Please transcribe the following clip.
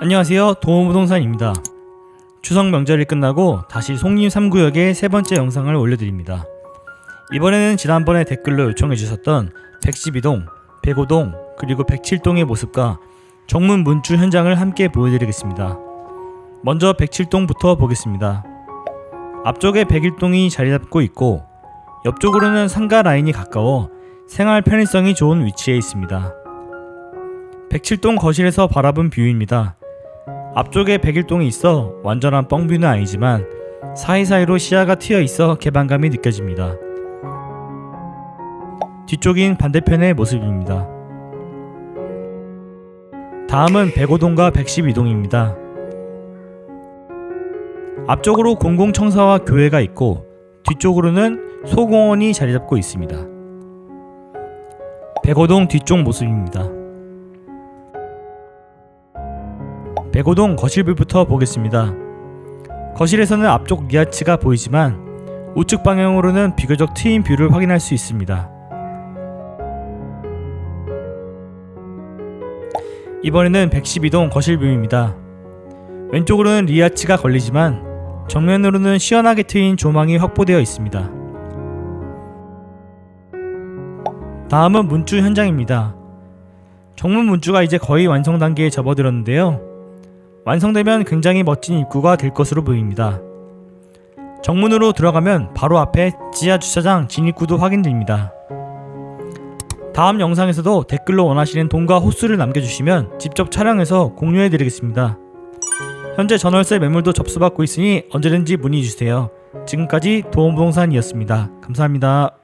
안녕하세요. 도움부동산입니다. 추석 명절이 끝나고 다시 송림 3구역의 세 번째 영상을 올려드립니다. 이번에는 지난번에 댓글로 요청해 주셨던 112동, 105동, 그리고 107동의 모습과 정문 문주 현장을 함께 보여드리겠습니다. 먼저 107동부터 보겠습니다. 앞쪽에 101동이 자리 잡고 있고 옆쪽으로는 상가 라인이 가까워 생활 편의성이 좋은 위치에 있습니다. 107동 거실에서 바라본 뷰입니다. 앞쪽에 101동이 있어 완전한 뻥뷰는 아니지만 사이사이로 시야가 트여 있어 개방감이 느껴집니다. 뒤쪽인 반대편의 모습입니다. 다음은 105동과 112동입니다. 앞쪽으로 공공청사와 교회가 있고 뒤쪽으로는 소공원이 자리 잡고 있습니다. 105동 뒤쪽 모습입니다. 105동 거실뷰부터 보겠습니다. 거실에서는 앞쪽 리아치가 보이지만 우측 방향으로는 비교적 트인 뷰를 확인할 수 있습니다. 이번에는 112동 거실뷰입니다. 왼쪽으로는 리아치가 걸리지만 정면으로는 시원하게 트인 조망이 확보되어 있습니다. 다음은 문주 현장입니다. 정문 문주가 이제 거의 완성 단계에 접어들었는데요. 완성되면 굉장히 멋진 입구가 될 것으로 보입니다. 정문으로 들어가면 바로 앞에 지하 주차장 진입구도 확인됩니다. 다음 영상에서도 댓글로 원하시는 동과 호수를 남겨주시면 직접 촬영해서 공유해드리겠습니다. 현재 전월세 매물도 접수받고 있으니 언제든지 문의주세요. 지금까지 도움부동산이었습니다. 감사합니다.